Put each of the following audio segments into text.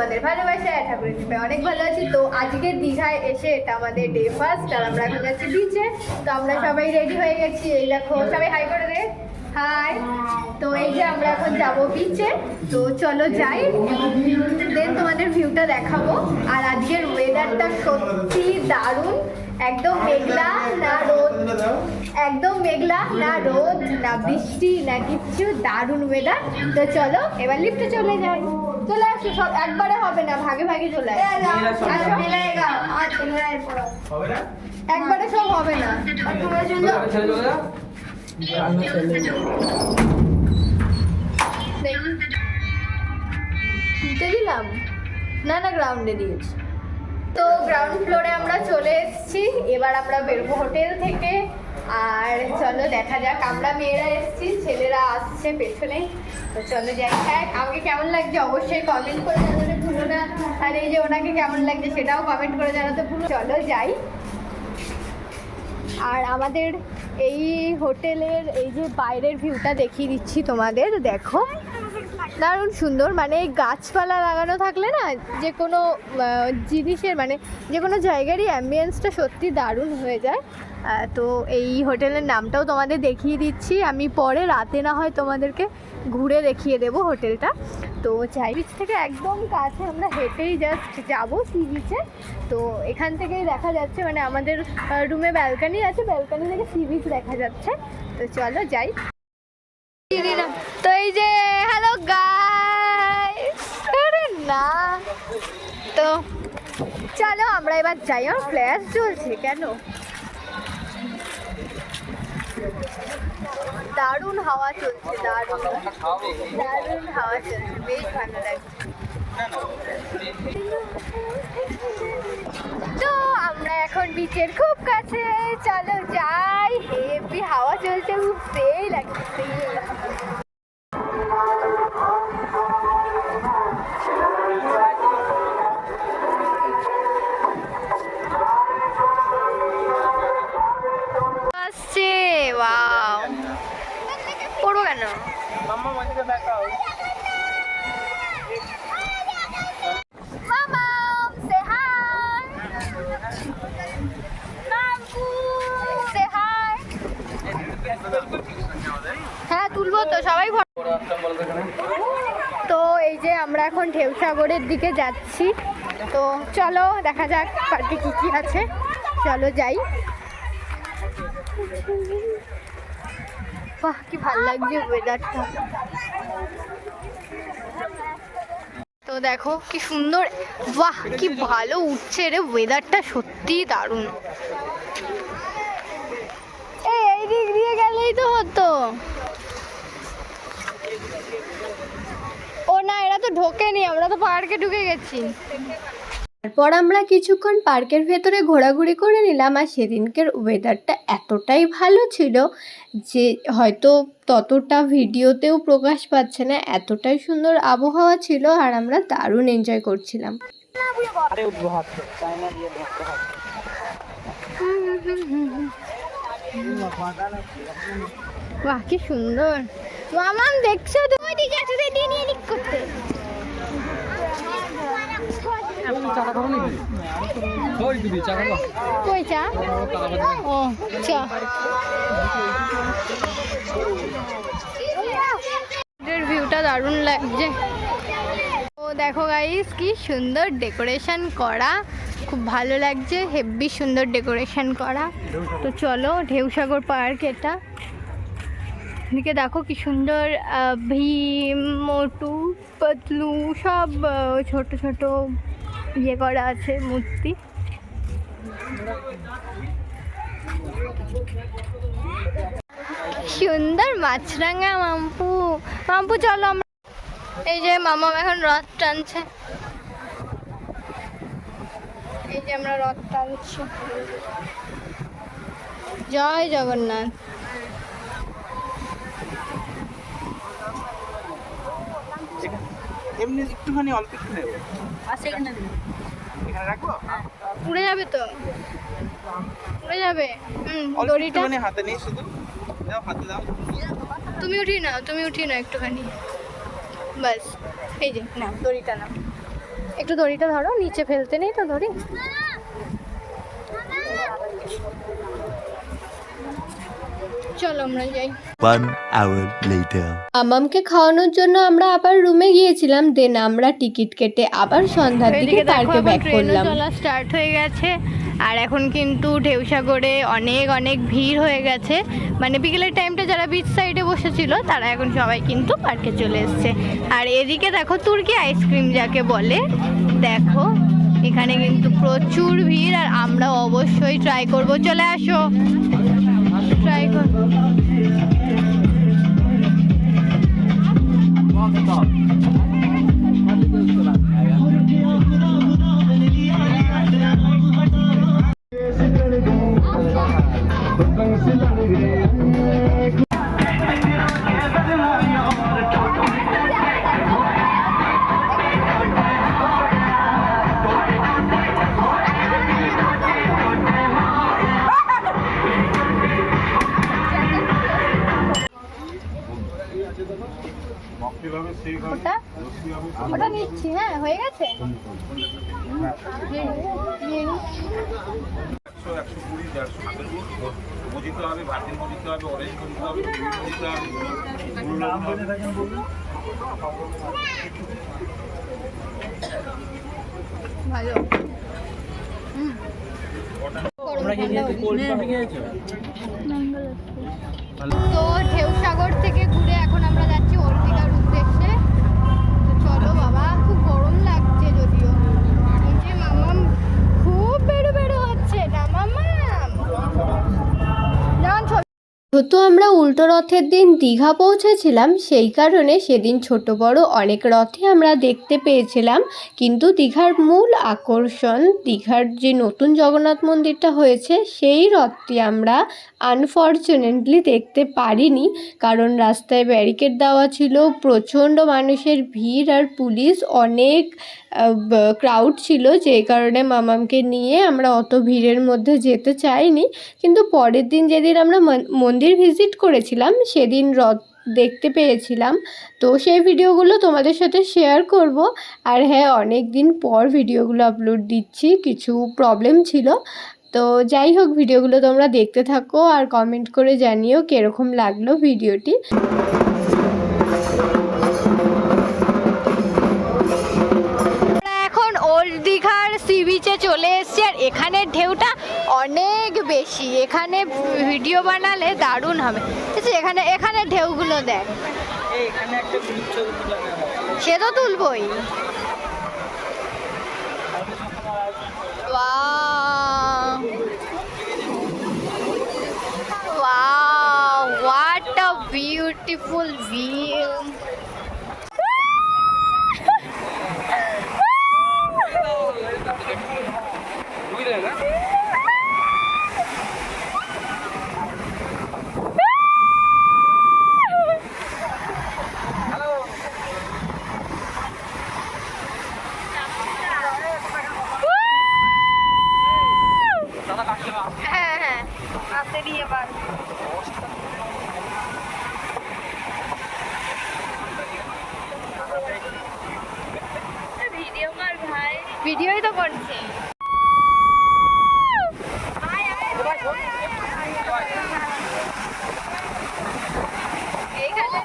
তোমাদের ভালোবাসা ঠাকুরের কৃপায় অনেক ভালো আছি। তো আজকে দীঘায় এসে এটা আমাদের ডে ফার্স্ট আর আমরা এখন যাচ্ছি বিচে তো আমরা সবাই রেডি হয়ে গেছি। এই দেখো, সবাই হাই করে দে। হাই তো এই যে আমরা এখন যাব বিচে তো চলো যাই। দেন তোমাদের ভিউটা দেখাবো। আর আজকের ওয়েদারটা সত্যি দারুণ। একদম মেঘলা না রোদ? একদম মেঘলা না রোদ না বৃষ্টি না কিচ্ছু দারুণ ওয়েদার তো চলো এবার লিফটে চলে যাই। চলে আসো সব একবারে হবে না ভাগে ভাগে চলে। একবারে সব হবে না। দিলাম? না না গ্রাউন্ডে দিয়েছি। তো গ্রাউন্ড ফ্লোরে আমরা চলে এসেছি। এবার আমরা বেরোবো হোটেল থেকে। আর চলো দেখা যাক, আমরা মেয়েরা এসেছি, ছেলেরা আসছে পেছনে। তো চলো যাই। হ্যাঁ আমাকে কেমন লাগছে অবশ্যই কমেন্ট করে জানাতে ভুলো না। আর এই যে ওনাকে কেমন লাগছে সেটাও কমেন্ট করে জানাতে ভুলো চলো যাই। আর আমাদের এই হোটেলের এই যে বাইরের ভিউটা দেখিয়ে দিচ্ছি তোমাদের। দেখো। দারুণ সুন্দর। মানে এই গাছপালা লাগানো থাকলে না যে কোনো জিনিসের মানে যে কোনো জায়গারই অ্যাম্বিয়েন্সটা সত্যি দারুণ হয়ে যায়। তো এই হোটেলের নামটাও তোমাদের দেখিয়ে দিচ্ছি। আমি পরে রাতে না হয় তোমাদেরকে ঘুরে দেখিয়ে দেবো হোটেলটা। তো চাই বিচ থেকে একদম কাছে আমরা হেঁটেই জাস্ট যাব সি বিচে তো এখান থেকেই দেখা যাচ্ছে মানে আমাদের রুমে ব্যালকানি আছে ব্যালকানি থেকে সি বিচ দেখা যাচ্ছে। তো চলো যাই তো এই যে হ্যালো গাইস আরে না তো চলো আমরা এবার যাই ফ্ল্যাশ জ্বলছে কেন? দারুণ হাওয়া চলছে, দারুণ। দারুণ হাওয়া চলছে, বেশ ভালো লাগছে। তো আমরা এখন বিচের খুব কাছে, চলো যাই। হেভি হাওয়া চলছে খুব সেই লাগছে সেই লাগছে। আসছে ওয়াও পড়ব কেন মামা সে হাই মামু সে হাই হ্যাঁ তুলবো তো সবাই ভর- তো এই যে আমরা এখন ঢেউসাগরের দিকে যাচ্ছি। তো চলো, দেখা যাক পার্কে কী কী আছে। চলো যাই। বাহ, কি ভালো লাগছে ওয়েদারটা তো দেখো, কি সুন্দর। বাহ, কি ভালো উঠছে রে ওয়েদারটা সত্যি দারুণ। এই এই দিক দিয়ে গেলেই তো হতো ও না এরা তো ঢোকেনি আমরা তো পার্কে ঢুকে গেছি। তারপর আমরা কিছুক্ষণ পার্কের ভেতরে ঘোরাঘুরি করে নিলাম আর সেদিনকের ওয়েদারটা এতটাই ভালো ছিল যে হয়তো ততটা ভিডিওতেও প্রকাশ পাচ্ছে না এতটাই সুন্দর আবহাওয়া ছিল আর আমরা দারুণ এনজয় করছিলাম। বাহ কি সুন্দর। মামাম দেখছ? তো ওই দিকে আছে দিয়ে নিয়ে নিক? করতে কই চা? ও চা। ভিউটা দারুণ লাগছে। ও দেখো গাইস কি সুন্দর ডেকোরেশন করা। খুব ভালো লাগছে হেভি সুন্দর ডেকোরেশন করা। তো চলো ঢেউসাগর পার্ক এটা। এদিকে দেখো কি সুন্দর ভীম, মোটু, পতলু, সব ছোট ছোট ইয়ে করা আছে মূর্তি। সুন্দর মাছরাঙা মাম্পু। মাম্পু, চলো আমরা এই যে মামা এখন রথ টানছে। এই যে আমরা রথ টানছি। জয় জগন্নাথ। এমনি একটুখানি অল্প একটু নেব। এখানে রাখব? পুড়ে যাবে তো। উড়ে যাবে। হুম দড়িটা মানে হাতে নেই শুধু। দাও হাতে দাও। তুমি উঠি না তুমি উঠি না একটুখানি। বাস এই যে না দড়িটা না একটু দড়িটা ধরো নিচে ফেলতে নেই তো দড়ি? চলো আমরা যাই। One hour later. আমামকে খাওয়ানোর জন্য আমরা আবার রুমে গিয়েছিলাম দেন আমরা টিকিট কেটে আবার সন্ধ্যার দিকে পার্কে ব্যাক করলাম। চলা স্টার্ট হয়ে গেছে আর এখন কিন্তু ঢেউসাগরে অনেক অনেক ভিড় হয়ে গেছে। মানে বিকেলের টাইমটা যারা বিচ সাইডে বসেছিল তারা এখন সবাই কিন্তু পার্কে চলে এসছে। আর এদিকে দেখো তুর্কি আইসক্রিম যাকে বলে দেখো এখানে কিন্তু প্রচুর ভিড় আর আমরা অবশ্যই ট্রাই করব। চলে আসো। ট্রাই কর ওটা ওটা নিচ্ছি হ্যাঁ হয়ে গেছে। একশো একশো কুড়ি দেড়শো হাতের হবে ভার্জিন মজিতে হবে অরেঞ্জ মজিতে হবে গ্রিন হবে ভালো হুম। গরম ঠান্ডা তো ঢেউসাগর থেকে ঘুরে এখন আমরা যাচ্ছি ওল্ড দীঘার উদ্দেশ্যে তো চলো বাবা খুব গরম লাগছে যদিও এই যে মামাম খুব বেরো বেরো হচ্ছে না মামাম যেমন ছবি যেহেতু আমরা উল্টো রথের দিন দীঘা পৌঁছেছিলাম, সেই কারণে সেদিন ছোট বড় অনেক রথই আমরা দেখতে পেয়েছিলাম। কিন্তু দীঘার মূল আকর্ষণ, দীঘার যে নতুন জগন্নাথ মন্দিরটা হয়েছে, সেই রথটি আমরা আনফর্চুনেটলি দেখতে পারিনি। কারণ রাস্তায় ব্যারিকেড দেওয়া ছিল, প্রচণ্ড মানুষের ভিড় আর পুলিশ অনেক ক্রাউড ছিল, যে কারণে মামামকে নিয়ে আমরা অত ভিড়ের মধ্যে যেতে চাইনি। কিন্তু পরের দিন যেদিন আমরা মন- মন্দির ভিজিট করেছিলাম, সেদিন রথ দেখতে পেয়েছিলাম। তো সেই ভিডিওগুলো তোমাদের সাথে শেয়ার করব। আর হ্যাঁ অনেক দিন পর ভিডিওগুলো আপলোড দিচ্ছি, কিছু প্রবলেম ছিল। তো যাই হোক, ভিডিওগুলো তোমরা দেখতে থাকো আর কমেন্ট করে জানিও কীরকম লাগল ভিডিওটি। এখানের ঢেউটা অনেক বেশি এখানে ভিডিও বানালে দারুণ হবে ঠিক আছে এখানে এখানে ঢেউগুলো দেখ সে তো তুলবই Wow. Wow, what a beautiful view. হ্যাঁ হ্যাঁ আসতে কর ভাই ভিডিওই তো করছি এইখানে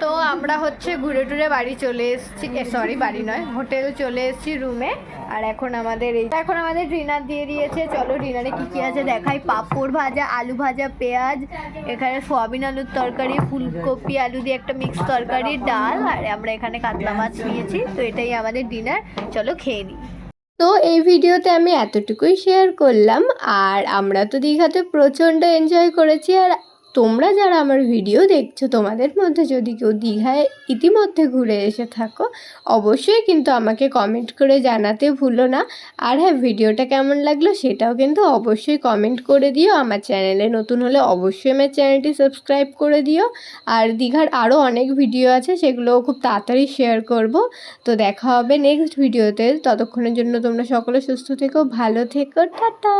তো আমরা হচ্ছে ঘুরে টুরে বাড়ি চলে এসেছি। সরি বাড়ি নয় হোটেল চলে এসেছি রুমে আর এখন আমাদের এই এখন আমাদের ডিনার দিয়ে দিয়েছে। চলো ডিনারে কি কি আছে দেখাই। পাঁপড় ভাজা, আলু ভাজা, পেঁয়াজ, এখানে সোয়াবিন আলুর তরকারি, ফুলকপি, আলু দিয়ে একটা মিক্স তরকারি, ডাল, আর আমরা এখানে কাতলা মাছ নিয়েছি। তো এটাই আমাদের ডিনার চলো খেয়ে নিই তো এই ভিডিওতে আমি এতটুকুই শেয়ার করলাম। আর আমরা তো দীঘাতে প্রচণ্ড এনজয় করেছি। আর তোমরা যারা আমার ভিডিও দেখছ, তোমাদের মধ্যে যদি কেউ দীঘায় ইতিমধ্যে ঘুরে এসে থাকো, অবশ্যই কিন্তু আমাকে কমেন্ট করে জানাতে ভুলো না। আর হ্যাঁ ভিডিওটা কেমন লাগল সেটাও কিন্তু অবশ্যই কমেন্ট করে দিও। আমার চ্যানেলে নতুন হলে অবশ্যই আমার চ্যানেলটি সাবস্ক্রাইব করে দিও। আর দীঘার আরও অনেক ভিডিও আছে, সেগুলোও খুব তাড়াতাড়ি শেয়ার করব। তো দেখা হবে নেক্সট ভিডিওতে ততক্ষণের জন্য তোমরা সকলে সুস্থ থেকো, ভালো থেকো, টাটা!